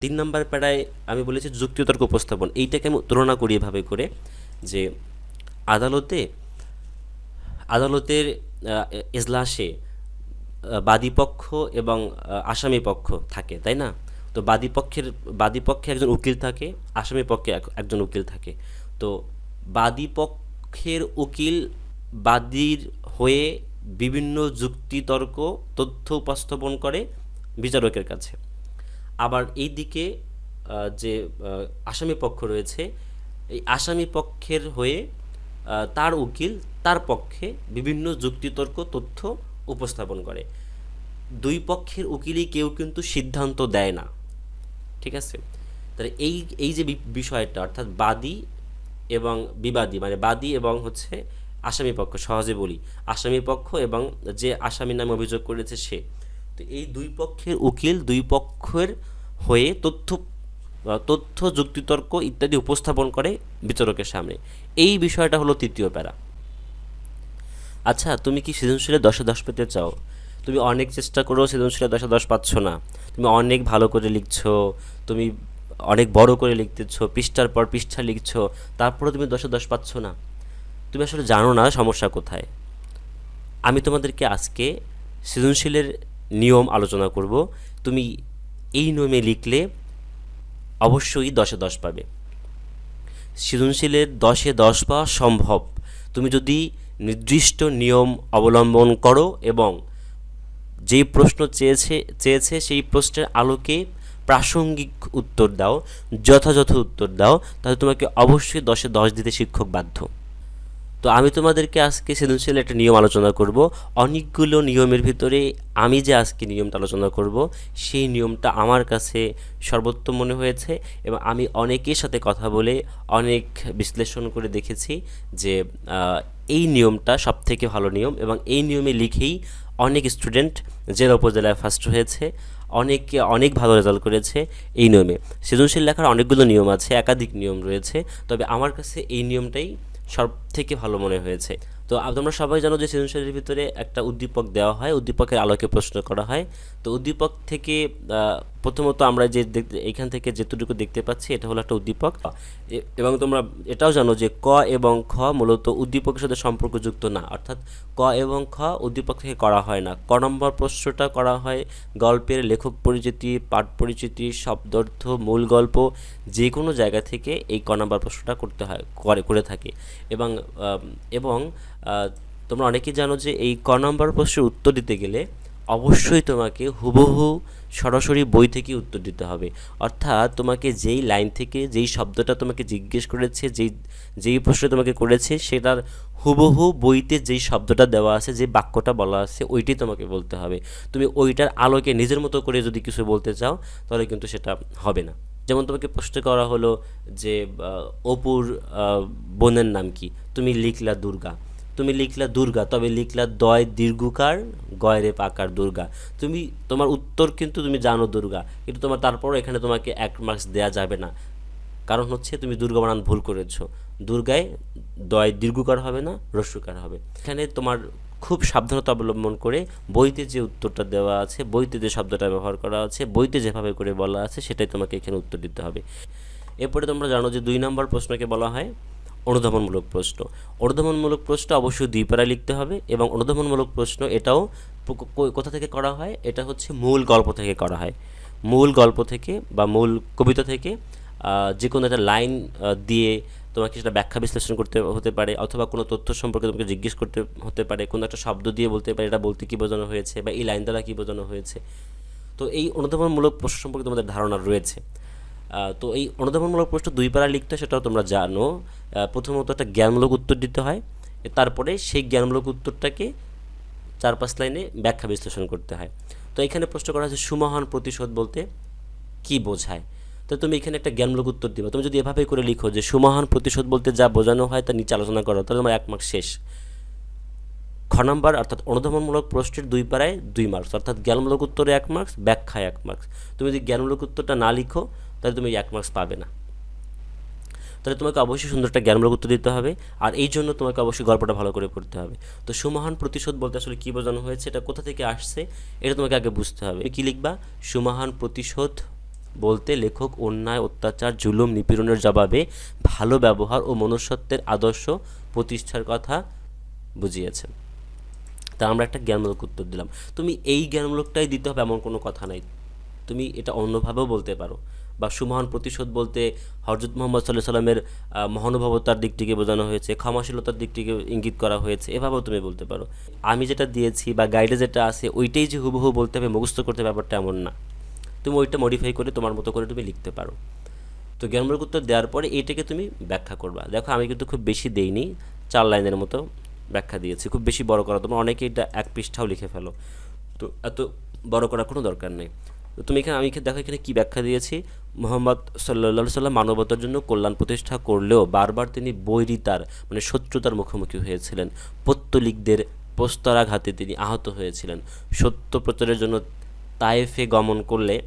তিন নম্বর প্যারায় আমি বলেছি যুক্তিতর্ক উপস্থাপন। এইটাকে আমি তুলনা করি এভাবে করে যে আদালতে, আদালতের এজলাসে বাদীপক্ষ এবং আসামি পক্ষ থাকে, তাই না? তো বাদীপক্ষের, বাদীপক্ষে একজন উকিল থাকে, আসামি পক্ষে এক- একজন উকিল থাকে। তো বাদীপক্ষের উকিল বাদীর হয়ে বিভিন্ন যুক্তিতর্ক, তথ্য উপস্থাপন করে বিচারকের কাছে। আবার এই দিকে যে আসামি পক্ষ রয়েছে, এই আসামি পক্ষের হয়ে তার উকিল, তার পক্ষে বিভিন্ন যুক্তিতর্ক তথ্য উপস্থাপন করে। দুই পক্ষের উকিলই কেউ কিন্তু সিদ্ধান্ত দেয় না। ঠিক আছে? তাহলে এই এই যে বিষয়টা, অর্থাৎ বাদী এবং বিবাদী মানে বাদী এবং হচ্ছে আসামি পক্ষ, সহজে বলি। আসামি পক্ষ এবং যে আসামি নামে অভিযোগ করেছে সে। তো এই দুই পক্ষের উকিল দুই পক্ষের হয়ে তথ্য তথ্য, যুক্তিতর্ক ইত্যাদি উপস্থাপন করে বিচারকের সামনে। এই বিষয়টা হলো তৃতীয় প্যারা। আচ্ছা তুমি কি সৃজনশীলে দশে দশ পেতে চাও? তুমি অনেক চেষ্টা করেও সৃজনশীলে দশে দশ পাচ্ছ না। তুমি অনেক ভালো করে লিখছো, তুমি অনেক বড় করে লিখতেছো, পৃষ্ঠার পর পৃষ্ঠা লিখছো, তারপরেও তুমি দশে দশ পাচ্ছ না। তুমি আসলে জানো না সমস্যা কোথায়। আমি তোমাদেরকে আজকে সৃজনশীলের নিয়ম আলোচনা করব। তুমি এই নিয়মে লিখলে অবশ্যই দশে দশ পাবে। সৃজনশীলের দশে দশ পাওয়া সম্ভব। তুমি যদি নির্দিষ্ট নিয়ম অবলম্বন করো এবং যেই প্রশ্ন চেয়েছে চেয়েছে সেই প্রশ্নের আলোকে প্রাসঙ্গিক উত্তর দাও, যথাযথ উত্তর দাও, তাহলে তোমাকে অবশ্যই দশে দশ দিতে শিক্ষক বাধ্য। তো আমি তোমাদেরকে আজকে সৃজনশীল একটা নিয়ম আলোচনা করব। অনেকগুলো নিয়মের ভিতরে আমি যে আজকে নিয়মটা আলোচনা করব, সেই নিয়মটা আমার কাছে সর্বোত্তম মনে হয়েছে এবং আমি অনেকের সাথে কথা বলে অনেক বিশ্লেষণ করে দেখেছি যে এই নিয়মটা সবথেকে ভালো নিয়ম এবং এই নিয়মে লিখেই অনেক স্টুডেন্ট জেলা উপজেলায় ফার্স্ট হয়েছে, অনেকে অনেক ভালো রেজাল্ট করেছে এই নিয়মে। সৃজনশীল লেখার অনেকগুলো নিয়ম আছে, একাধিক নিয়ম রয়েছে, তবে আমার কাছে এই নিয়মটাই সব থেকে ভালো মনে হয়েছে। তো তোমরা সবাই জানো যে সৃজনশীলের ভিতরে একটা উদ্দীপক দেওয়া হয়, উদ্দীপকের আলোকে প্রশ্ন করা হয়। তো উদ্দীপক থেকে প্রথমত আমরা যে এখান থেকে যেটুকু দেখতে পাচ্ছি, এটা হলো একটা উদ্দীপক। এবং তোমরা এটাও জানো যে ক এবং খ মূলত উদ্দীপকের সাথে সম্পর্কযুক্ত না। অর্থাৎ ক এবং খ উদ্দীপক থেকে করা হয় না। ক নম্বর প্রশ্নটা করা হয় গল্পের লেখক পরিচিতি, পাঠ পরিচিতি, শব্দার্থ, মূল গল্প, যে কোনো জায়গা থেকে এই ক নম্বর প্রশ্নটা করতে হয়, করে করে থাকে। এবং এবং তোমরা অনেকেই জানো যে এই ক নম্বর প্রশ্নের উত্তর দিতে গেলে অবশ্যই তোমাকে হুবহু সরাসরি বই থেকে উত্তর দিতে হবে। অর্থাৎ তোমাকে যেই লাইন থেকে যেই শব্দটা তোমাকে জিজ্ঞেস করেছে, যেই যেই প্রশ্ন তোমাকে করেছে, সেটার হুবহু বইতে যেই শব্দটা দেওয়া আছে, যে বাক্যটা বলা আছে, ওইটাই তোমাকে বলতে হবে। তুমি ওইটার আলোকে নিজের মতো করে যদি কিছু বলতে চাও, তাহলে কিন্তু সেটা হবে না। যেমন তোমাকে প্রশ্ন করা হলো যে অপুর বোনের নাম কি? তুমি লিখলা দুর্গা। তুমি লিখলা দুর্গা, তবে লিখলা দয় দীর্ঘকার, গয়রে পাকার দুর্গা। তুমি, তোমার উত্তর কিন্তু তুমি জানো দুর্গা, কিন্তু তোমার তারপরও এখানে তোমাকে এক মার্কস দেওয়া যাবে না। কারণ হচ্ছে তুমি দুর্গা বানান ভুল করেছ। দুর্গায় দয় দীর্ঘকার হবে না রস্যকার হবে। এখানে তোমার খুব সাবধানতা অবলম্বন করে বইতে যে উত্তরটা দেওয়া আছে, বইতে যে শব্দটা ব্যবহার করা আছে, বইতে যেভাবে করে বলা আছে, সেটাই তোমাকে এখানে উত্তর দিতে হবে। এরপরে তোমরা জানো যে দুই নম্বর প্রশ্নকে বলা হয় অনুধাবনমূলক প্রশ্ন। অনুধাবনমূলক প্রশ্ন অবশ্যই দুই পারা লিখতে হবে এবং অনুধাবনমূলক প্রশ্ন এটাও কোথা থেকে করা হয়? এটা হচ্ছে মূল গল্প থেকে করা হয়। মূল গল্প থেকে বা মূল কবিতা থেকে যে কোনো একটা লাইন দিয়ে তোমাকে সেটা ব্যাখ্যা বিশ্লেষণ করতে হতে পারে অথবা কোনো তথ্য সম্পর্কে তোমাকে জিজ্ঞেস করতে হতে পারে, কোনো একটা শব্দ দিয়ে বলতে পারে, এটা বলতে কী বোঝানো হয়েছে বা এই লাইন দ্বারা কী বোঝানো হয়েছে। তো এই অনুধাবনমূলক প্রশ্ন সম্পর্কে তোমাদের ধারণা রয়েছে। তো এই অনুধাবনমূলক প্রশ্ন দুই পারা লিখতে হয়, সেটাও তোমরা জানো। প্রথমত একটা জ্ঞানমূলক উত্তর দিতে হয়, তারপরে সেই জ্ঞানমূলক উত্তরটাকে চার পাঁচ লাইনে ব্যাখ্যা বিশ্লেষণ করতে হয়। তো এখানে প্রশ্ন করা হয়েছে, সুমহান প্রতিশোধ বলতে কি বোঝায়? তো তুমি এখানে একটা জ্ঞানমূলক উত্তর দিবে। তুমি যদি এভাবে করে লিখো যে সুমহান প্রতিশোধ বলতে যা বোঝানো হয় তা নিচে আলোচনা করো, তাহলে তোমার এক মার্ক শেষ। খ নম্বর, অর্থাৎ অনুধাবনমূলক প্রশ্নের দুই পাড়ায় দুই মার্কস অর্থাৎ জ্ঞানমূলক উত্তরে এক মার্কস ব্যাখ্যায় এক মার্কস তুমি যদি জ্ঞানমূলক উত্তরটা না লিখো তাহলে তুমি এক মার্কস পাবে না। তাহলে তোমাকে অবশ্যই সুন্দর একটা জ্ঞানমূলক উত্তর দিতে হবে আর এই জন্য তোমাকে অবশ্যই গল্পটা ভালো করে পড়তে হবে। তো সুমহান প্রতিশোধ বলতে আসলে কী বোঝানো হয়েছে, এটা কোথা থেকে আসছে, এটা তোমাকে আগে বুঝতে হবে। কী লিখবা? সুমহান প্রতিশোধ বলতে লেখক অন্যায়, অত্যাচার, জুলুম, নিপীড়নের জবাবে ভালো ব্যবহার ও মনুষ্যত্বের আদর্শ প্রতিষ্ঠার কথা বুঝিয়েছেন তা আমরা একটা জ্ঞানমূলক উত্তর দিলাম। তুমি এই জ্ঞানমূলকটাই দিতে হবে এমন কোনো কথা নাই। তুমি এটা অন্যভাবেও বলতে পারো। বা সুমহান প্রতিশোধ বলতে হরজত মোহাম্মদ সাল্লাহ সাল্লামের মহানুভবতার দিকটিকে বোঝানো হয়েছে, ক্ষমাশীলতার দিকটিকে ইঙ্গিত করা হয়েছে। এভাবেও তুমি বলতে পারো। আমি যেটা দিয়েছি বা গাইডে যেটা আছে, ওইটাই যে হুবহু বলতে হবে, মুখস্থ করতে ব্যাপারটা এমন না। তুমি ওইটা মডিফাই করে তোমার মতো করে তুমি লিখতে পারো। তো জ্ঞানমূলক উত্তর দেওয়ার পরে এইটাকে তুমি ব্যাখ্যা করবা। দেখো, আমি কিন্তু খুব বেশি দেইনি, চার লাইনের মতো ব্যাখ্যা দিয়েছি। খুব বেশি বড় করা, তোমরা অনেকে এটা এক পৃষ্ঠাও লিখে ফেলো। তো এত বড় করার কোনো দরকার নেই। তো তুমি এখানে, আমি দেখো এখানে কী ব্যাখ্যা দিয়েছি। মোহাম্মদ সাল্লা সাল্লাম মানবতার জন্য কল্যাণ প্রতিষ্ঠা করলেও বারবার তিনি বৈরিতার মানে শত্রুতার মুখোমুখি হয়েছিলেন। পত্তলিকদের প্রস্তরাঘাতে তিনি আহত হয়েছিলেন। সত্য প্রচারের জন্য তায়েফে গমন করলে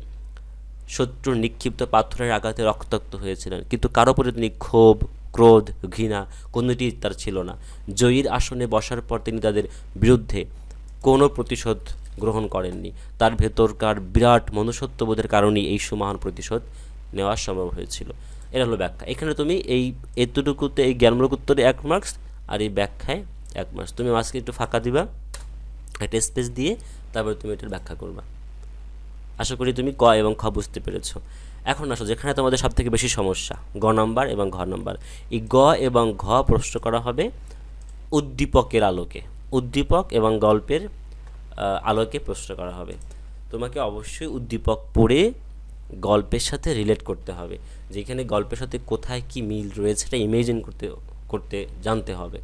শত্রুর নিক্ষিপ্ত পাথরের আঘাতে রক্তাক্ত হয়েছিলেন। কিন্তু কারও উপরে তিনি ক্ষোভ, ক্রোধ, ঘৃণা কোনোটি তার ছিল না। জয়ীর আসনে বসার পর তিনি তাদের বিরুদ্ধে কোনো প্রতিশোধ গ্রহণ করেননি। তার ভেতরকার বিরাট মনুষ্যত্ববোধের কারণেই এই সুমহান প্রতিশোধ নেওয়া সম্ভব হয়েছিল। এটা হলো ব্যাখ্যা। এখানে তুমি এই এতটুকুতে এই জ্ঞানমূলক উত্তরে এক মার্কস আর এই ব্যাখ্যায় এক মার্কস তুমি মাঝকে একটু ফাঁকা দিবা, একটা স্পেস দিয়ে তারপরে তুমি এটার ব্যাখ্যা করবা। আশা করি তুমি ক এবং খ বুঝতে পেরেছ। এখন আসো, যেখানে তোমাদের সব থেকে বেশি সমস্যা, গ নাম্বার এবং ঘ নাম্বার। এই গ এবং ঘ প্রশ্ন করা হবে উদ্দীপকের আলোকে। উদ্দীপক এবং গল্পের আলোকে প্রশ্ন করা হবে। তোমাকে অবশ্যই উদ্দীপক পড়ে গল্পের সাথে রিলেট করতে হবে। যেখানে গল্পের সাথে কোথায় কি মিল রয়েছে সেটা ইমেজিন করতে করতে জানতে হবে।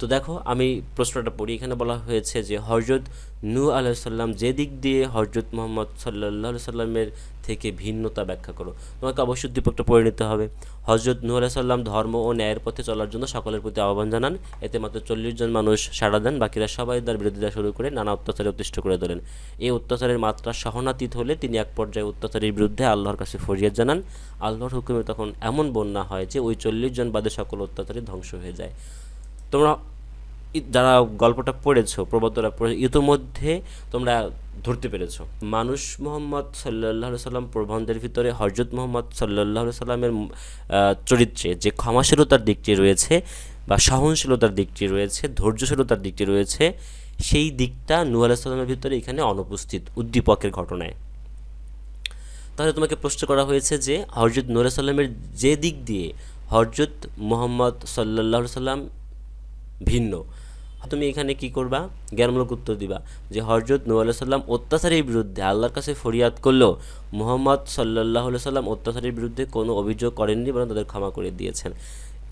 তো দেখো, আমি প্রশ্নটা পড়ি। এখানে বলা হয়েছে যে হজরত নূ আলাইসাল্লাম যে দিক দিয়ে হজরত মোহাম্মদ সাল্লাহ সাল্লামের থেকে ভিন্নতা ব্যাখ্যা করো। তোমাকে অবশ্যই উদ্দীপকটা পড়ে নিতে হবে। হজরত নূ আলাইসাল্লাম ধর্ম ও ন্যায়ের পথে চলার জন্য সকলের প্রতি আহ্বান জানান। এতে মাত্র চল্লিশ জন মানুষ সাড়া দেন। বাকিরা সবাই তার বিরোধিতা শুরু করে নানা অত্যাচারে অতিষ্ঠ করে তোলেন। এই অত্যাচারের মাত্রা সহনাতীত হলে তিনি এক পর্যায়ে অত্যাচারের বিরুদ্ধে আল্লাহর কাছে ফরিয়াদ জানান। আল্লাহর হুকুমে তখন এমন বন্যা হয় যে ওই চল্লিশ জন বাদে সকল অত্যাচারী ধ্বংস হয়ে যায়। তোমরা যারা গল্পটা পড়েছো প্রবর্তরা পড়ে ইতোমধ্যে তোমরা ধরতে পেরেছ। মানুষ মোহাম্মদ সাল্লাহ সাল্লাম প্রবন্ধের ভিতরে হজরত মোহাম্মদ সাল্লাহ সাল্লামের চরিত্রে যে ক্ষমাশীলতার দিকটি রয়েছে বা সহনশীলতার দিকটি রয়েছে, ধৈর্যশীলতার দিকটি রয়েছে, সেই দিকটা নূ আলাহ সাল্লামের ভিতরে এখানে অনুপস্থিত উদ্দীপকের ঘটনায়। তাহলে তোমাকে প্রশ্ন করা হয়েছে যে হজরত নুর সাল্লামের যে দিক দিয়ে হজরত মোহাম্মদ সাল্লাহ সাল্লাম ভিন্ন। তুমি এখানে কি করবা? জ্ঞানমূলক উত্তর দিবা যে হজরত নূ সাল্লাম অত্যাচারের বিরুদ্ধে আল্লাহর কাছে ফরিয়াদ করলেও মোহাম্মদ সাল্লাহ সাল্লাম অত্যাচারের বিরুদ্ধে কোনো অভিযোগ করেননি, বরং তাদের ক্ষমা করে দিয়েছেন।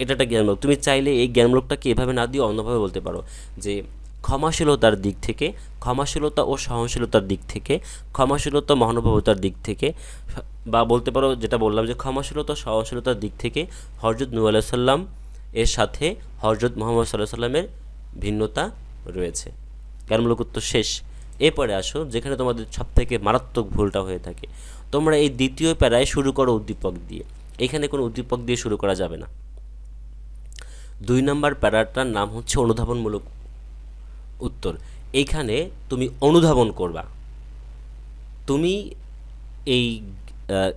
এটা একটা জ্ঞানমূলক। তুমি চাইলে এই জ্ঞানমূলকটাকে এভাবে না দিয়ে অন্যভাবে বলতে পারো যে ক্ষমাশীলতার দিক থেকে, ক্ষমাশীলতা ও সহনশীলতার দিক থেকে, ক্ষমাশীলতা মহানুভবতার দিক থেকে, বা বলতে পারো যেটা বললাম যে ক্ষমাশীলতা সহনশীলতার দিক থেকে হজরত নূ আলাইহি সাল্লাম এর সাথে হজরত মোহাম্মদ সাল্লাহ সাল্লামের ভিন্নতা রয়েছে। জ্ঞানমূলক উত্তর শেষ। এরপরে আসো, যেখানে তোমাদের সব থেকে মারাত্মক ভুলটা হয়ে থাকে। তোমরা এই দ্বিতীয় প্যারায় শুরু করো উদ্দীপক দিয়ে। এখানে কোনো উদ্দীপক দিয়ে শুরু করা যাবে না। দুই নম্বর প্যারাটার নাম হচ্ছে অনুধাবনমূলক উত্তর। এইখানে তুমি অনুধাবন করবা। তুমি এই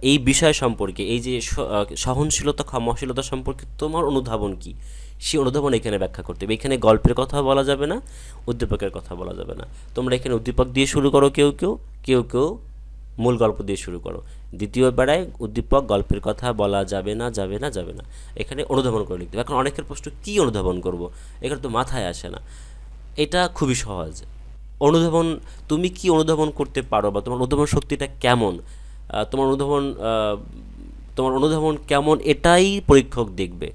এই বিষয় সম্পর্কে, এই যে সহনশীলতা, ক্ষমাশীলতা সম্পর্কে তোমার অনুধাবন কি? সেই অনুধাবন এখানে ব্যাখ্যা করতে হবে। এখানে গল্পের কথা বলা যাবে না, উদ্দীপকের কথা বলা যাবে না। তোমরা এখানে উদ্দীপক দিয়ে শুরু করো কেউ কেউ কেউ কেউ মূল গল্প দিয়ে শুরু করো। দ্বিতীয় বেড়ায় উদ্দীপক গল্পের কথা বলা যাবে না যাবে না যাবে না। এখানে অনুধাবন করে লিখতে হবে। এখন অনেকের প্রশ্ন, কী অনুধাবন করব? এখানে তো মাথায় আসে না। এটা খুবই সহজ। অনুধাবন, তুমি কি অনুধাবন করতে পারো বা তোমার অনুধাবন শক্তিটা কেমন? তোমার অনুধাবন তোমার অনুধাবন কেমন এটাই পরীক্ষক দেখবে।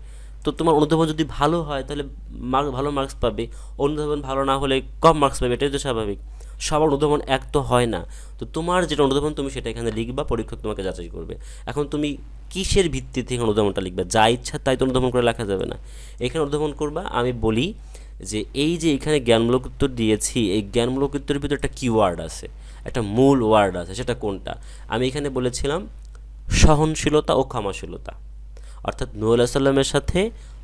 তো তোমার অনুধাবন যদি ভালো হয়, তাহলে মার্ক ভালো মার্কস পাবে। অনুধাবন ভালো না হলে কম মার্কস পাবে, এটাই তো স্বাভাবিক। সবার অনুধাবন এক তো হয় না। তো তোমার যেটা অনুধাবন, তুমি সেটা এখানে লিখবা, পরীক্ষক তোমাকে যাচাই করবে। এখন তুমি কিসের ভিত্তিতে এখানে অনুধাবনটা লিখবে? যা ইচ্ছা তাই তো অনুধাবন করে লেখা যাবে না। এখানে অনুধাবন করবা, আমি বলি যে, এই যে এখানে জ্ঞানমূলক উত্তর দিয়েছি, এই জ্ঞানমূলক উত্তরের ভিতরে একটা কিওয়ার্ড আছে। একটা মূল ওয়ার্ড আছে, সেটা কোনটা? আমি এখানে বলেছিলাম সহনশীলতা ও ক্ষমাশীলতা। অর্থাৎ নূর সাল্লামের সাথে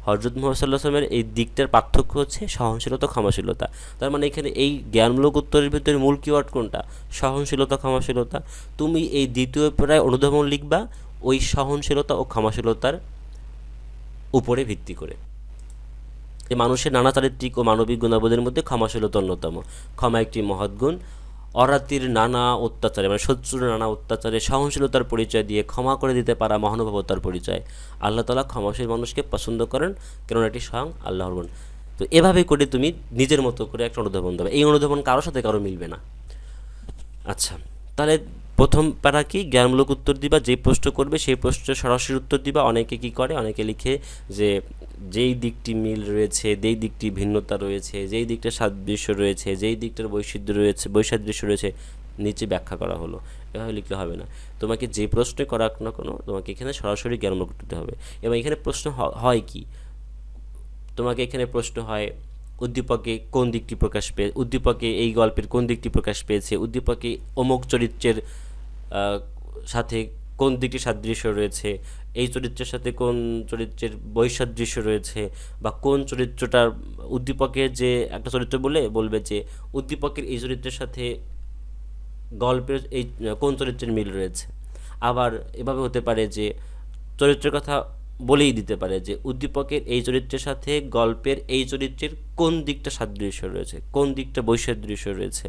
হজরত মোহাম্মদ সাল্লাহ সাল্লামের এই দিকটার পার্থক্য হচ্ছে সহনশীলতা ক্ষমাশীলতা। তার মানে এখানে এই জ্ঞানমূলক উত্তরের ভিতরে মূল কিওয়ার্ড কোনটা? সহনশীলতা ক্ষমাশীলতা। তুমি এই দ্বিতীয় প্রায় অনুধাবন লিখবা ওই সহনশীলতা ও ক্ষমাশীলতার উপরে ভিত্তি করে। এই মানুষের নানা চারিত্রিক ও মানবিক গুণাবলীর মধ্যে ক্ষমাশীলতা অন্যতম। ক্ষমা একটি মহৎ গুণ অরাতির নানা অত্যাচারে মানে শত্রুর নানা অত্যাচারে সহনশীলতার পরিচয় দিয়ে ক্ষমা করে দিতে পারা মহানুভবতার পরিচয়। আল্লাহ তালা ক্ষমাশীল মানুষকে পছন্দ করেন, কেননা এটি স্বয়ং আল্লাহর গুণ। তো এভাবে করে তুমি নিজের মতো করে একটা অনুধাবন দেবে এই অনুধাবন কারোর সাথে কারও মিলবে না। আচ্ছা তাহলে প্রথম প্যারা কি জ্ঞানমূলক উত্তর দিবা, যেই প্রশ্ন করবে সেই প্রশ্নের সরাসরি উত্তর দিবা। অনেকে কি করে? অনেকে লিখে যে যেই দিকটি মিল রয়েছে, যেই দিকটি ভিন্নতা রয়েছে, যেই দিকটা সাদৃশ্য রয়েছে, যেই দিকটার বৈচিত্র্য রয়েছে, বৈসাদৃশ্য রয়েছে, নিচে ব্যাখ্যা করা হলো। এভাবে লিখলে হবে না। তোমাকে যে প্রশ্ন করা না কোনো, তোমাকে এখানে সরাসরি জ্ঞানমূলক দিতে হবে। এবং এখানে প্রশ্ন হয় কি? তোমাকে এখানে প্রশ্ন হয়, উদ্দীপকে কোন দিকটি প্রকাশ পেয়ে উদ্দীপকে এই গল্পের কোন দিকটি প্রকাশ পেয়েছে, উদ্দীপকে অমুক চরিত্রের সাথে কোন দিকটি সাদৃশ্য রয়েছে? এই চরিত্রের সাথে কোন চরিত্রের বৈসাদৃশ্য রয়েছে? বা কোন চরিত্রটার উদ্দীপকের যে একটা চরিত্র বলে, বলবে যে উদ্দীপকের এই চরিত্রের সাথে গল্পের এই, কোন চরিত্রের মিল রয়েছে? আবার এভাবে হতে পারে যে চরিত্রের কথা বলেই দিতে পারে যে উদ্দীপকের এই চরিত্রের সাথে গল্পের এই চরিত্রের কোন দিকটা সাদৃশ্য রয়েছে? কোন দিকটা বৈসাদৃশ্য রয়েছে?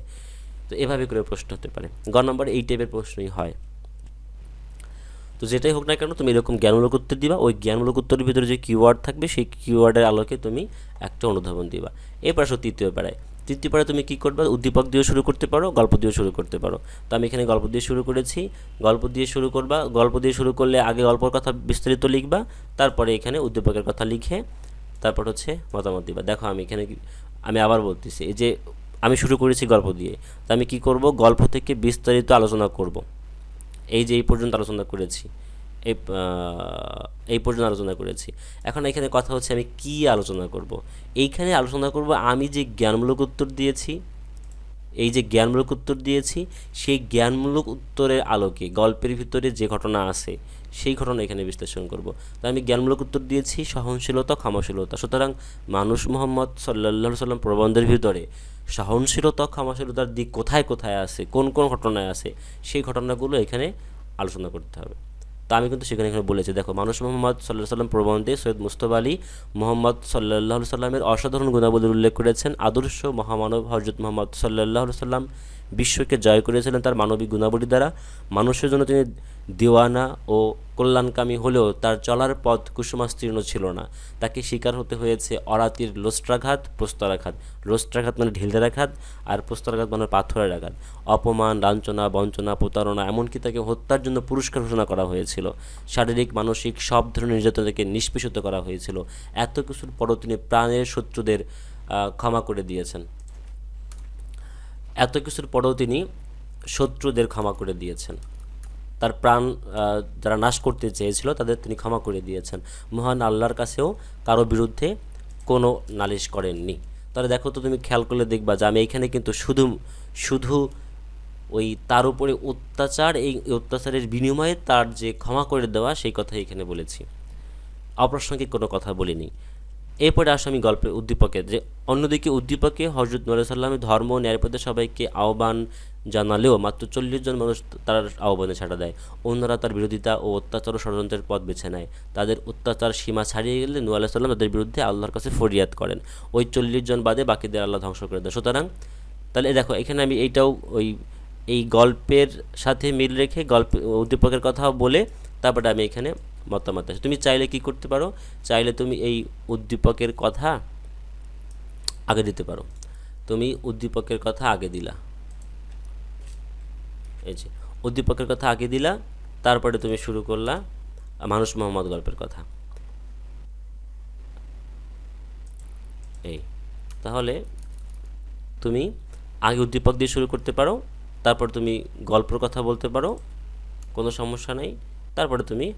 তো এভাবে করে প্রশ্ন হতে পারে। গ নম্বর এই টাইপের প্রশ্নই হয়। তো যেটাই হোক না কেন, তুমি এরকম জ্ঞানমূলক উত্তর দিবা, ওই জ্ঞানমূলক উত্তরের ভিতরে যে কিওয়ার্ড থাকবে, সেই কিওয়ার্ডের আলোকে তুমি একটা অনুধাবন দিবা। এরপর আসো তৃতীয় পাড়ায়। তৃতীয় পাড়ায় তুমি কী করবে? উদ্দীপক দিয়েও শুরু করতে পারো, গল্প দিয়েও শুরু করতে পারো। তো আমি এখানে গল্প দিয়ে শুরু করেছি। গল্প দিয়ে শুরু করবা, গল্প দিয়ে শুরু করলে আগে গল্পর কথা বিস্তারিত লিখবা, তারপরে এখানে উদ্দীপকের কথা লিখে, তারপর হচ্ছে মতামত দিবা। দেখো আমি এখানে আমি আবার বলতেছি, এই যে আমি শুরু করেছি গল্প দিয়ে। তো আমি কি করব? গল্প থেকে বিস্তারিত আলোচনা করব। এই যে এই পর্যন্ত আলোচনা করেছি। এই এই পর্যন্ত আলোচনা করেছি। এখন এখানে কথা হচ্ছে আমি কি আলোচনা করব? এইখানে আলোচনা করব আমি যে জ্ঞানমূলক উত্তর দিয়েছি, এই যে জ্ঞানমূলক উত্তর দিয়েছি, সেই জ্ঞানমূলক উত্তরের আলোকে, গল্পের ভিতরে যে ঘটনা আছে সেই ঘটনা এখানে বিশ্লেষণ করব। তো আমি জ্ঞানমূলক উত্তর দিয়েছি, সহনশীলতা, ক্ষমাশীলতা। সুতরাং মানুষ মোহাম্মদ সাল্লাহ সাল্লাম প্রবন্ধের ভিতরে সহনশীলতা, ক্ষমাশীলতার দিক কোথায় কোথায় আছে, কোন কোন ঘটনায় আছে, সেই ঘটনাগুলো এখানে আলোচনা করতে হবে। তা আমি কিন্তু সেখানে এখানে বলেছি। দেখো, মানুষ মোহাম্মদ সাল্লাহ সাল্লাম প্রবন্ধে সৈয়দ মুস্তফা আলী মোহাম্মদ সাল্লাহ সাল্লামের অসাধারণ গুণাবলীর উল্লেখ করেছেন। আদর্শ মহামানব হজরত মোহাম্মদ সাল্লাহ সাল্লাম বিশ্বকে জয় করেছিলেন তার মানবিক গুণাবলী দ্বারা। মানুষের জন্য তিনি দিওয়ানা ও কল্যাণকামী হলেও তার চলার পথ কুসুমাস্তীর্ণ ছিল না। তাকে শিকার হতে হয়েছে অরাতির লোস্ট্রাঘাত প্রস্তরাঘাত। লোস্ট্রাঘাত মানে ঢিলদের আঘাত আর প্রস্তরাঘাত মানে পাথরের আঘাত। অপমান, লাঞ্ছনা, বঞ্চনা, প্রতারণা এমনকি তাকে হত্যার জন্য পুরস্কার ঘোষণা করা হয়েছিল। শারীরিক, মানসিক সব ধরনের নির্যাতন থেকে নিষ্পেষিত করা হয়েছিল। এত কিছুর পরও তিনি প্রাণের শত্রুদের ক্ষমা করে দিয়েছেন। এত কিছুর পরেও তিনি শত্রুদের ক্ষমা করে দিয়েছেন। তার প্রাণ যারা নাশ করতে চেয়েছিল তাদের তিনি ক্ষমা করে দিয়েছেন। মহান আল্লাহর কাছেও কারও বিরুদ্ধে কোনো নালিশ করেননি। তাহলে দেখো তো তুমি খেয়াল করলে দেখবা যে আমি এইখানে কিন্তু শুধু শুধু ওই তার উপরে অত্যাচার, এই অত্যাচারের বিনিময়ে তার যে ক্ষমা করে দেওয়া, সেই কথাই এখানে বলেছি। অপ্রাসঙ্গিক কোনো কথা বলিনি। এরপরে আসো আমি গল্পের উদ্দীপকে যে অন্যদিকে উদ্দীপকে হজরত নুর সাল্লামের ধর্ম ন্যায়পথে সবাইকে আহ্বান জানালেও মাত্র চল্লিশ জন মানুষ তার আহ্বানে ছাড়া দেয়। অন্যরা তার বিরোধিতা ও অত্যাচার ও ষড়যন্ত্রের পথ বেছে নেয়। তাদের অত্যাচার সীমা ছাড়িয়ে গেলে নু আলাহ সাল্লাম তাদের বিরুদ্ধে আল্লাহর কাছে ফরিয়াদ করেন। ওই চল্লিশ জন বাদে বাকিদের আল্লাহ ধ্বংস করে দেয়। সুতরাং, তাহলে দেখো, এখানে আমি এইটাও ওই, এই গল্পের সাথে মিল রেখে গল্প, উদ্দীপকের কথাও বলে তারপরে আমি এখানে মতামত আছে। তুমি চাইলে কি করতে পারো? চাইলে তুমি এই উদ্দীপকের কথা আগে দিতে পারো। তুমি উদ্দীপকের কথা আগে দিলা। এই যে, উদ্দীপকের কথা আগে দিলা, তারপরে তুমি শুরু করলা মানুষ মোহাম্মদ গল্পের কথা। এই, তাহলে তুমি আগে উদ্দীপক দিয়ে শুরু করতে পারো, তারপর তুমি গল্পের কথা বলতে পারো, কোনো সমস্যা নেই। তারপরে তুমি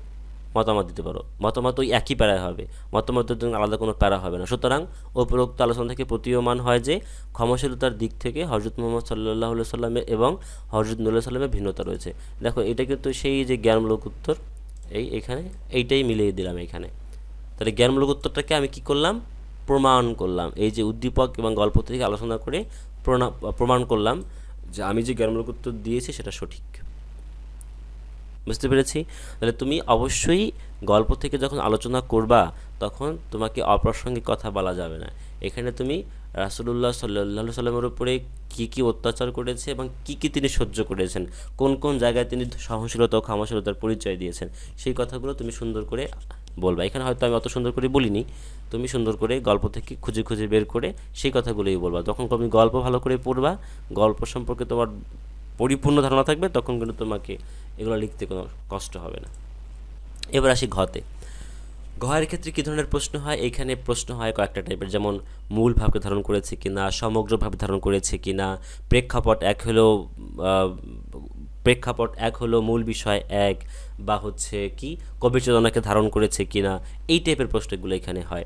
মতামত দিতে পারো। মতামত ওই একই প্যারায় হবে। মতামতের জন্য আলাদা কোনো প্যারা হবে না। সুতরাং উপরোক্ত আলোচনা থেকে প্রতীয়মান হয় যে ক্ষমাশীলতার দিক থেকে হজরত মোহাম্মদ সাল্লাহ সাল্লামের এবং হজরত নুল্লাহ সাল্লামের ভিন্নতা রয়েছে। দেখো, এটা কিন্তু সেই যে জ্ঞানমূলক উত্তর, এই এখানে এইটাই মিলিয়ে দিলাম এখানে। তাহলে জ্ঞানমূলক উত্তরটাকে আমি কি করলাম? প্রমাণ করলাম। এই যে উদ্দীপক এবং গল্প থেকে আলোচনা করে প্রমাণ করলাম যে আমি যে জ্ঞানমূলক উত্তর দিয়েছি সেটা সঠিক। বুঝতে পেরেছি? তাহলে তুমি অবশ্যই গল্প থেকে যখন আলোচনা করবা, তখন তোমাকে অপ্রাসঙ্গিক কথা বলা যাবে না। এখানে তুমি রাসুলুল্লাহ সাল্লাহ সাল্লামের উপরে কী কী অত্যাচার করেছে এবং কী কী তিনি সহ্য করেছেন, কোন কোন জায়গায় তিনি সহনশীলতা ও ক্ষমাশীলতার পরিচয় দিয়েছেন, সেই কথাগুলো তুমি সুন্দর করে বলবা। এখানে হয়তো আমি অত সুন্দর করে বলিনি, তুমি সুন্দর করে গল্প থেকে খুঁজে খুঁজে বের করে সেই কথাগুলোই বলবা। যখন তুমি গল্প ভালো করে পড়বা, গল্প সম্পর্কে তোমার পরিপূর্ণ ধারণা থাকবে, তখন কিন্তু তোমাকে এগুলো লিখতে কোনো কষ্ট হবে না। এবার আসি ঘতে। ঘয়ের ক্ষেত্রে কী ধরনের প্রশ্ন হয়? এখানে প্রশ্ন হয় কয়েকটা টাইপের যেমন মূল ভাবকে ধারণ করেছে কিনা সমগ্রভাবে ধারণ করেছে কিনা, প্রেক্ষাপট এক হলো প্রেক্ষাপট এক হলো মূল বিষয় এক, বা হচ্ছে কি, কবির চেতনাকে ধারণ করেছে কি না এই টাইপের প্রশ্নগুলো এখানে হয়।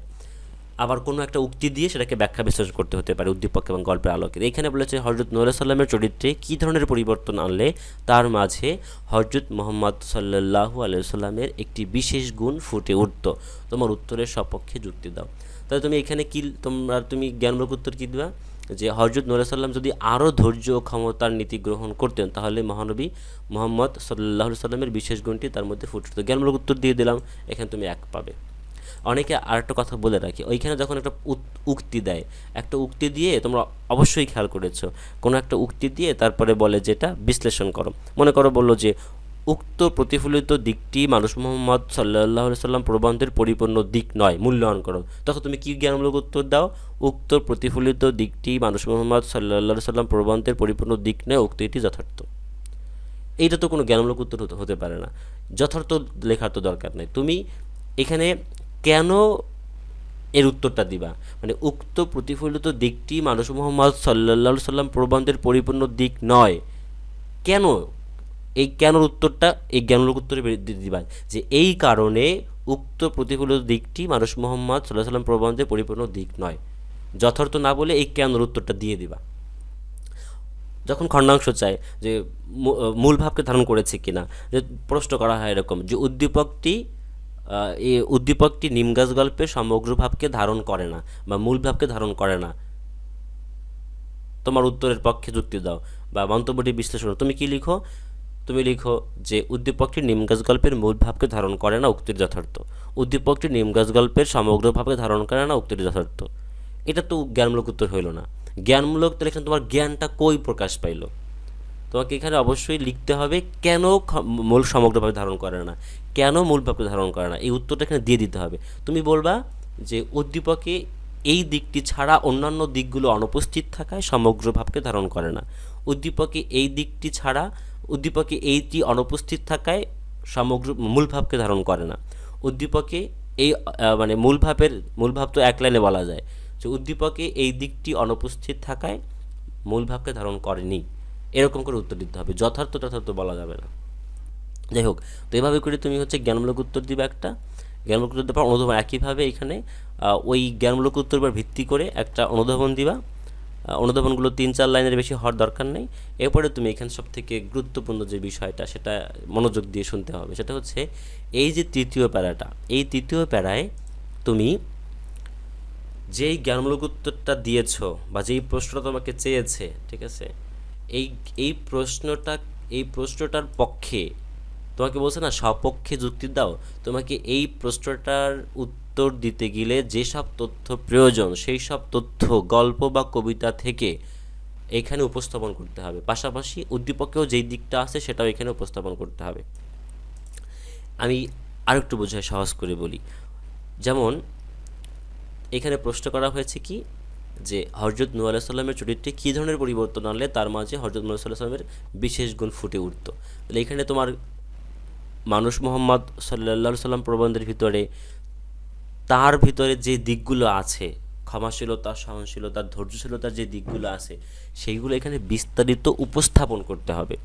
আবার কোনো একটা উক্তি দিয়ে সেটাকে ব্যাখ্যা বিশ্লেষণ করতে হতে পারে উদ্দীপক এবং গল্পের আলোকে এখানে বলেছে হজরত নুরুল্লাহ সাল্লামের চরিত্রে কী ধরনের পরিবর্তন আনলে তার মাঝে হজরত মোহাম্মদ সাল্লাহু আলাইসাল্লামের একটি বিশেষ গুণ ফুটে উঠত? তোমার উত্তরের সপক্ষে যুক্তি দাও। তাহলে তুমি এখানে কি, তোমরা, তুমি জ্ঞানমূলক উত্তর কী দিবা? যে হজরত নুরুল্লাহ সাল্লাম যদি আরও ধৈর্য ও ক্ষমতার নীতি গ্রহণ করতেন, তাহলে মহানবী মোহাম্মদ সাল্লাহ সাল্লামের বিশেষ গুণটি তার মধ্যে ফুটে উঠত। জ্ঞানমূলক উত্তর দিয়ে দিলাম, এখানে তুমি এক পাবে। অনেকে আরেকটা কথা বলে রাখি, ওইখানে যখন একটা উক্তি দেয়, একটা উক্তি দিয়ে তোমরা অবশ্যই খেয়াল করেছ। কোনো একটা উক্তি দিয়ে তারপরে বলে যেটা বিশ্লেষণ করো। মনে করো বলল যে, উক্ত প্রতিফলিত দিকটি মানুষ মোহাম্মদ সাল্লাহ সাল্লাম প্রবন্ধের পরিপূর্ণ দিক নয়, মূল্যায়ন করো। তখন তুমি কি জ্ঞানমূলক উত্তর দাও? উক্ত প্রতিফলিত দিকটি মানুষ মোহাম্মদ সাল্লাহ সাল্লাম প্রবন্ধের পরিপূর্ণ দিক নয় উক্তিটি যথার্থ। এইটা তো কোনো জ্ঞানমূলক উত্তর হতে পারে না। যথার্থ লেখার তো দরকার নেই। তুমি এখানে কেন এর উত্তরটা দিবা? মানে উক্ত প্রতিফলিত দিকটি মানুষ মোহাম্মদ সাল্লা সাল্লাম প্রবন্ধের পরিপূর্ণ দিক নয়। কেন? এই কেনর উত্তরটা, এই জ্ঞানমূলক উত্তরে দিবা যে এই কারণে উক্ত প্রতিফলিত দিকটি মানুষ মোহাম্মদ সাল্লাহ সাল্লাম প্রবন্ধের পরিপূর্ণ দিক নয়। যথার্থ না বলে এই কেনর উত্তরটা দিয়ে দিবা। যখন খণ্ডাংশ চায় যে মূল ভাবকে ধারণ করেছে কিনা, যে প্রশ্ন করা হয় এরকম যে উদ্দীপকটি এই উদ্দীপকটি নিমগাছ গল্পে সমগ্র ভাবকে ধারণ করে না বা মূল ভাবকে ধারণ করে না। তোমার উত্তরের পক্ষে যুক্তি দাও বা মন্তব্যটি বিশ্লেষণ তুমি কি লিখো? তুমি লিখো যে উদ্দীপকটি নিমগাছ গল্পের মূল ভাবকে ধারণ করে না, উক্তির যথার্থ। উদ্দীপকটি নিমগাছ গল্পের সমগ্র ভাবকে ধারণ করে না, উক্তির যথার্থ। এটা তো জ্ঞানমূলক উত্তর হইল না। জ্ঞানমূলক তাহলে এখানে তোমার জ্ঞানটা কই প্রকাশ পাইলো? তোমাকে এখানে অবশ্যই লিখতে হবে কেন মূল সমগ্রভাবে ধারণ করে না। কেন মূল ভাবকে ধারণ করে না? এই উত্তরটা এখানে দিয়ে দিতে হবে। তুমি বলবা যে উদ্দীপকে এই দিকটি ছাড়া অন্যান্য দিকগুলো অনুপস্থিত থাকায় সমগ্র ভাবকে ধারণ করে না। উদ্দীপকে এই দিকটি ছাড়া, উদ্দীপকে এইটি অনুপস্থিত থাকায় সমগ্র মূল ভাবকে ধারণ করে না। উদ্দীপকে এই মানে মূল ভাবের মূল ভাব তো এক লাইনে বলা যায়। যে উদ্দীপকে এই দিকটি অনুপস্থিত থাকায় মূল ভাবকে ধারণ করেনি। এরকম করে উত্তর দিতে হবে। যথার্থ যথার্থ বলা যাবে না। যাই হোক, তো এভাবে করে তুমি হচ্ছে জ্ঞানমূলক উত্তর দিবে একটা। জ্ঞানমূলক উত্তর দেওয়ার অনুধাবন একইভাবে এখানে ওই জ্ঞানমূলক উত্তর উপর ভিত্তি করে একটা অনুধাবন দিবা। অনুধাবনগুলো তিন চার লাইনের বেশি হওয়ার দরকার নেই। এরপরে তুমি এখানে সব থেকে গুরুত্বপূর্ণ যে বিষয়টা, সেটা মনোযোগ দিয়ে শুনতে হবে। সেটা হচ্ছে এই যে তৃতীয় প্যারাটা, এই তৃতীয় প্যারায় তুমি যেই জ্ঞানমূলক উত্তরটা দিয়েছ বা যেই প্রশ্নটা তোমাকে চেয়েছে, ঠিক আছে? এই এই প্রশ্নটা, এই প্রশ্নটার পক্ষে তোমাকে বলছে না সপক্ষে যুক্তি দাও। তোমাকে এই প্রশ্নটার উত্তর দিতে গেলে যেসব তথ্য প্রয়োজন সেই সব তথ্য গল্প বা কবিতা থেকে এখানে উপস্থাপন করতে হবে। পাশাপাশি উদ্দীপকেও যেই দিকটা আছে সেটাও এখানে উপস্থাপন করতে হবে। আমি আরেকটু বোঝায় সহজ করে বলি। যেমন, এখানে প্রশ্ন করা হয়েছে কি, যে হজরত নু আলাহ সাল্লামের চরিত্রে কী ধরনের পরিবর্তন আনলে তার মাঝে হজরত নু সাল্লাহ সাল্লামের বিশেষ গুণ ফুটে উঠতো? তাহলে এখানে তোমার মানুষ মোহাম্মদ সাল্লা সাল্লাম প্রবন্ধের ভিতরে তার ভিতরে যে দিকগুলো আছে, ক্ষমাশীলতা, সহনশীলতা, ধৈর্যশীলতার যে দিকগুলো আছে, সেইগুলো এখানে বিস্তারিত উপস্থাপন করতে হবে।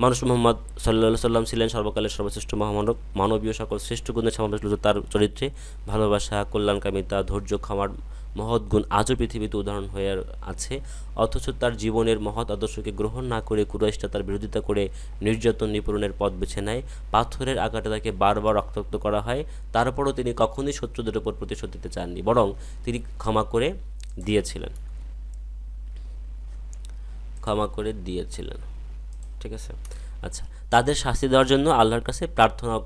মানুষ মোহাম্মদ সাল্লা সাল্লাম ছিলেন সর্বকালের সর্বশ্রেষ্ঠ মহামানব, মানবীয় সকল শ্রেষ্ঠ গুণের সমাবেশ তার চরিত্রে। ভালোবাসা, কল্যাণকামিতা, ধৈর্য, ক্ষমার মহৎ গুণ আজও পৃথিবীতে উদাহরণ হয়ে আছে। অথচ তার জীবনের মহৎ আদর্শকে গ্রহণ না করে কুরাইশটা তার বিরোধিতা করে নির্যাতন নিপূরণের পথ বেছে নেয়। পাথরের আঘাতে তাকে বারবার রক্তাক্ত করা হয়। তারপরও তিনি কখনোই শত্রুদের উপর প্রতিশোধ দিতে চাননি, বরং তিনি ক্ষমা করে দিয়েছিলেন। ক্ষমা করে দিয়েছিলেন। ঠিক আছে? আচ্ছা তাদের শাস্তি দেওয়ার জন্য আল্লাহর কাছে প্রার্থনা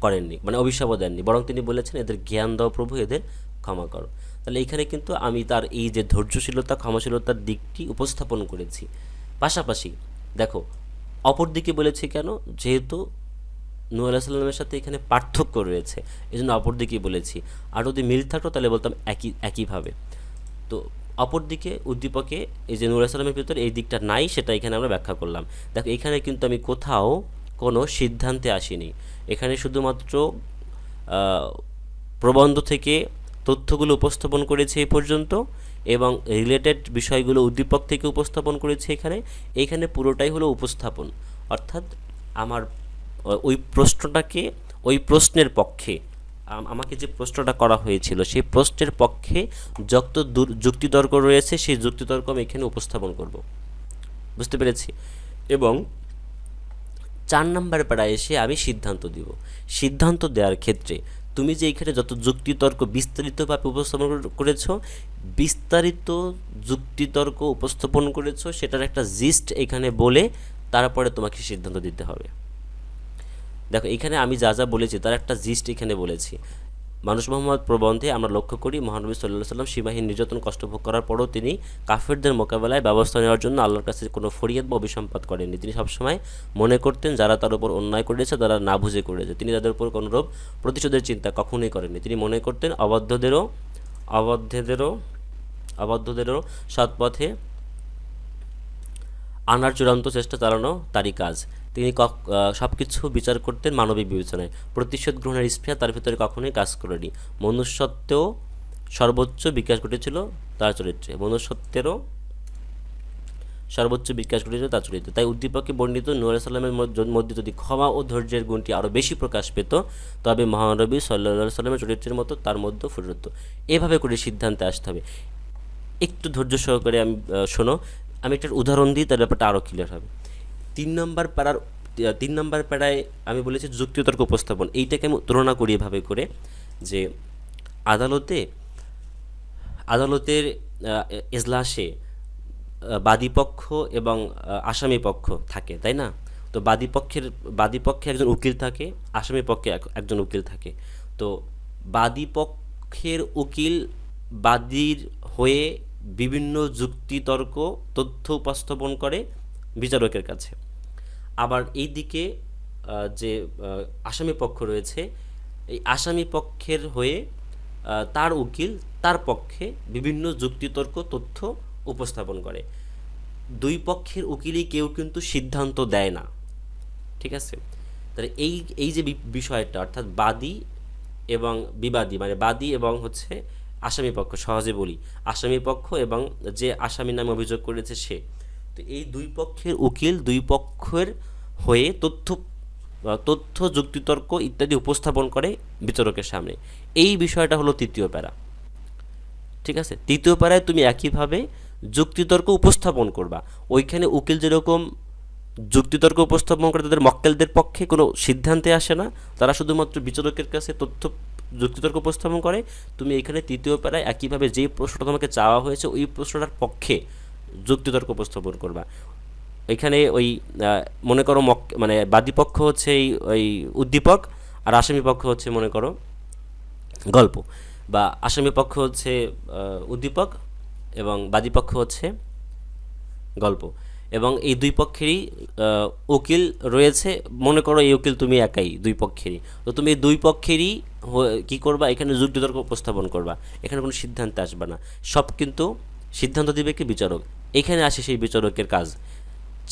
করেননি মানে অভিশাপও দেননি। বরং তিনি বলেছেন, এদের জ্ঞান দাও প্রভু, এদের ক্ষমা করো। তাহলে এখানে কিন্তু আমি তার এই যে ধৈর্যশীলতা, ক্ষমাশীলতার দিকটি উপস্থাপন করেছি। পাশাপাশি দেখো অপর দিকে বলেছি কেন? যেহেতু নূহ আলাইসাল্লামের সাথে এখানে পার্থক্য রয়েছে এই জন্য অপর দিকেই বলেছি। আর যদি মিল থাকতো, তাহলে বলতাম একই, একইভাবে। তো অপরদিকে উদ্দীপকে এই যে নুর সালামের ভিতরে এই দিকটা নাই, সেটা এখানে আমরা ব্যাখ্যা করলাম। দেখো, এখানে কিন্তু আমি কোথাও কোনো সিদ্ধান্তে আসিনি। এখানে শুধুমাত্র প্রবন্ধ থেকে তথ্যগুলো উপস্থাপন করেছে এই পর্যন্ত এবং রিলেটেড বিষয়গুলো উদ্দীপক থেকে উপস্থাপন করেছে এখানে। এইখানে পুরোটাই হলো উপস্থাপন। অর্থাৎ আমার ওই প্রশ্নটাকে, ওই প্রশ্নের পক্ষে আমাকে যে প্রশ্নটা করা হয়েছিল, সেই প্রশ্নের পক্ষে যত যুক্তিতর্ক রয়েছে, সেই যুক্তিতর্ক আমি এখানে উপস্থাপন করব। বুঝতে পেরেছি? এবং চার নাম্বার পাড়ায় এসে আমি সিদ্ধান্ত দিব। সিদ্ধান্ত দেওয়ার ক্ষেত্রে তুমি যে এখানে যত যুক্তিতর্ক বিস্তারিতভাবে উপস্থাপন করেছ, বিস্তারিত যুক্তিতর্ক উপস্থাপন করেছ, সেটার একটা জিস্ট এখানে বলে তারপরে তোমাকে সিদ্ধান্ত দিতে হবে। দেখো, এখানে আমি যা যা বলেছি, তার একটা জিস্ট এখানে বলেছি। মানুষ মোহাম্মদ প্রবন্ধে আমরা লক্ষ্য করি মহানবী সাল্লাহ সাল্লাম সীমাহীন নির্যাতন কষ্ট ভোগ করার পরও তিনি কাফেরদের মোকাবেলায় ব্যবস্থা নেওয়ার জন্য আল্লাহর কাছে কোনো ফরিয়াদ বা অভিসম্পাদ করেননি। তিনি সবসময় মনে করতেন যারা তার উপর অন্যায় করেছে তারা না বুঝে করেছে। তিনি তাদের উপর কোনোরূপ প্রতিশোধের চিন্তা কখনোই করেননি। তিনি মনে করতেন অবাধ্যদেরও অবাধ্যদেরও অবাধ্যদেরও সৎপথে আনার চূড়ান্ত চেষ্টা চালানো তারই কাজ। তিনি সব কিছু বিচার করতেন মানবিক বিবেচনায়। প্রতিশোধ গ্রহণের স্পৃহা তার ভিতরে কখনোই কাজ করেনি। মনুষ্যত্বেও সর্বোচ্চ বিকাশ ঘটেছিল তার চরিত্রে। মনুষ্যত্বেরও সর্বোচ্চ বিকাশ ঘটেছিল তার চরিত্রে। তাই উদ্দীপকে বর্ণিত নূর সাল্লামের মধ্যে যদি ক্ষমা ও ধৈর্যের গুণটি আরও বেশি প্রকাশ পেত, তবে মহানবী সাল্লা সাল্লামের চরিত্রের মতো তার মধ্যেও ফুটে উঠত এভাবে করে সিদ্ধান্তে আসতে হবে। একটু ধৈর্য সহকারে আমি শোনো, আমি একটা উদাহরণ দিই তার ব্যাপারটা আরও ক্লিয়ার হবে। তিন নম্বর প্যারার তিন নম্বর প্যারায় আমি বলেছি যুক্তিতর্ক উপস্থাপন। এইটাকে আমি তুলনা করি এভাবে করে যে আদালতে, আদালতের এজলাসে বাদীপক্ষ এবং আসামি পক্ষ থাকে, তাই না? তো বাদীপক্ষের, বাদীপক্ষে একজন উকিল থাকে, আসামি পক্ষে এক- একজন উকিল থাকে। তো বাদীপক্ষের উকিল বাদীর হয়ে বিভিন্ন যুক্তিতর্ক, তথ্য উপস্থাপন করে বিচারকের কাছে। আবার এই দিকে যে আসামি পক্ষ রয়েছে, এই আসামি পক্ষের হয়ে তার উকিল, তার পক্ষে বিভিন্ন যুক্তিতর্ক তথ্য উপস্থাপন করে। দুই পক্ষের উকিলই কেউ কিন্তু সিদ্ধান্ত দেয় না। ঠিক আছে? তাহলে এই এই যে বিষয়টা, অর্থাৎ বাদী এবং বিবাদী মানে বাদী এবং হচ্ছে আসামি পক্ষ, সহজে বলি। আসামি পক্ষ এবং যে আসামি নামে অভিযোগ করেছে সে। তো এই দুই পক্ষের উকিল দুই পক্ষের হয়ে তথ্য তথ্য, যুক্তিতর্ক ইত্যাদি উপস্থাপন করে বিচারকের সামনে। এই বিষয়টা হলো তৃতীয় প্যারা। ঠিক আছে? তৃতীয় পাড়ায় তুমি একইভাবে যুক্তিতর্ক উপস্থাপন করবা। ওইখানে উকিল যেরকম যুক্তিতর্ক উপস্থাপন করে তাদের মক্কেলদের পক্ষে কোনো সিদ্ধান্তে আসে না, তারা শুধুমাত্র বিচারকের কাছে তথ্য, যুক্তিতর্ক উপস্থাপন করে। তুমি এখানে তৃতীয় প্যারায় একইভাবে যেই প্রশ্নটা তোমাকে চাওয়া হয়েছে, ওই প্রশ্নটার পক্ষে যুক্তিতর্ক উপস্থাপন করবা। এখানে ওই মনে করো মক মানে বাদীপক্ষ হচ্ছে এই, ওই উদ্দীপক, আর আসামি পক্ষ হচ্ছে মনে করো গল্প। বা আসামি পক্ষ হচ্ছে উদ্দীপক এবং বাদীপক্ষ হচ্ছে গল্প। এবং এই দুই পক্ষেরই উকিল রয়েছে। মনে করো এই উকিল তুমি একাই, দুই পক্ষেরই। তো তুমি দুই পক্ষেরই কি করবা? এখানে যুক্তিতর্ক উপস্থাপন করবা। এখানে কোনো সিদ্ধান্তে আসবে না। সব কিন্তু সিদ্ধান্ত দিবে কি? বিচারক। এখানে আসে সেই বিচারকের কাজ।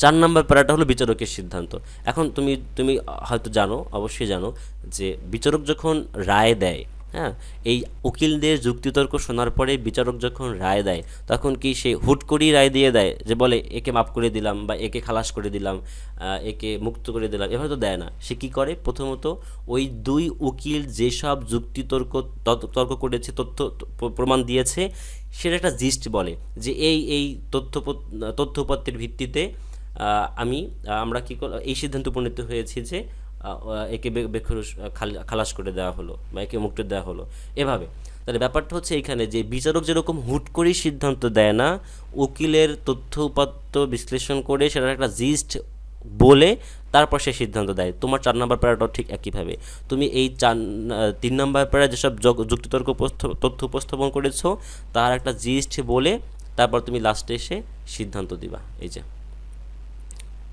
চার নম্বর প্যারাটা হলো বিচারকের সিদ্ধান্ত। এখন তুমি তুমি হয়তো জানো, অবশ্যই জানো যে বিচারক যখন রায় দেয় হ্যাঁ এই উকিলদের যুক্তিতর্ক শোনার পরে বিচারক যখন রায় দেয়, তখন কি সে হুট করেই রায় দিয়ে দেয়? যে বলে, একে মাফ করে দিলাম বা একে খালাস করে দিলাম একে মুক্ত করে দিলাম, এভাবে তো দেয় না। সে কি করে? প্রথমত ওই দুই উকিল যেসব যুক্তিতর্ক তত- তর্ক করেছে, তথ্য প্রমাণ দিয়েছে, সেটা একটা জিস্ট বলে যে এই এই তথ্য তথ্যপত্রের ভিত্তিতে আমি, আমরা কী এই সিদ্ধান্ত উপনীত হয়েছি যে একে বে- বেখরুশ আহ, খাল- খালাস করে দেওয়া হলো বা একে মুক্ত দেওয়া হলো। এভাবে। তাহলে ব্যাপারটা হচ্ছে এখানে যে বিচারক যেরকম হুট করেই সিদ্ধান্ত দেয় না উকিলের তথ্য উপাত্ত বিশ্লেষণ করে সেটার একটা জিস্ট বলে তারপর সে সিদ্ধান্ত দেয়। তোমার চার নম্বর প্যারাটাও ঠিক একইভাবে। তুমি এই চার তিন নম্বর প্যারা যেসব যুক্তিতর্ক তথ্য উপস্থাপন করেছ তার একটা জিস্ট বলে তারপর তুমি লাস্টে এসে সিদ্ধান্ত দিবা। এই যে।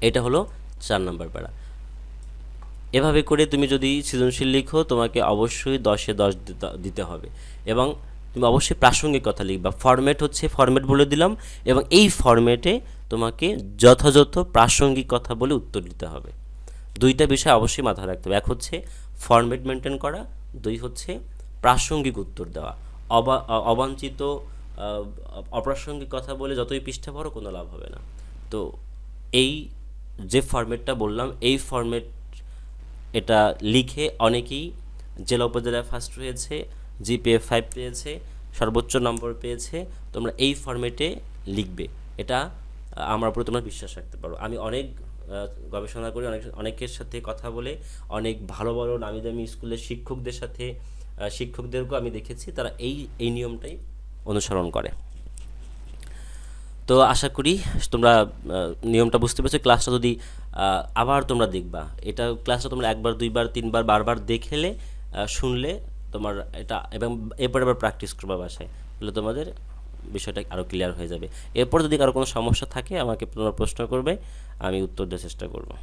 এটা হলো চার নম্বর প্যারা। এভাবে করে তুমি যদি সৃজনশীল লিখো, তোমাকে অবশ্যই দশে দশ দিতে- হবে। এবং তুমি অবশ্যই প্রাসঙ্গিক কথা লিখবা। ফরম্যাট হচ্ছে ফরম্যাট বলে দিলাম, এবং এই ফরম্যাটে তোমাকে যথাযথ প্রাসঙ্গিক কথা বলে উত্তর দিতে হবে। দুইটা বিষয় অবশ্যই মাথায় রাখতে হবে। এক হচ্ছে ফরম্যাট মেনটেন করা, দুই হচ্ছে প্রাসঙ্গিক উত্তর দেওয়া। অবা, অবাঞ্ছিত অপ্রাসঙ্গিক কথা বলে যতই পৃষ্ঠা পড়ো, কোনো লাভ হবে না। তো এই যে ফরম্যাটটা বললাম, এই ফরম্যাট এটা লিখে অনেকেই জেলা উপজেলায় ফার্স্ট হয়েছে জিপিএ ফাইভ পেয়েছে, সর্বোচ্চ নম্বর পেয়েছে, তোমরা এই ফরম্যাটে লিখবে। এটা আমার উপরে তোমরা বিশ্বাস রাখতে পারো আমি অনেক গবেষণা করি, অনেক, অনেকের সাথে কথা বলে, অনেক ভালো ভালো নামি দামি স্কুলের শিক্ষকদের সাথে শিক্ষকদেরকেও আমি দেখেছি, তারা এই এই নিয়মটাই অনুসরণ করে। তো আশা করি তোমরা নিয়মটা বুঝতে পেরেছ। ক্লাসটা যদি আবার তোমরা দেখবা, এটা ক্লাসটা তোমরা একবার, দুইবার, তিনবার, বারবার দেখেলে শুনলে তোমার এটা এবং এরপর এবার প্র্যাকটিস করবা বাসায়। তাহলে তোমাদের বিষয়টা আরও ক্লিয়ার হয়ে যাবে। এরপর যদি কারও কোনো সমস্যা থাকে, আমাকে তোমরা প্রশ্ন করবে, আমি উত্তর দেওয়ার চেষ্টা করব।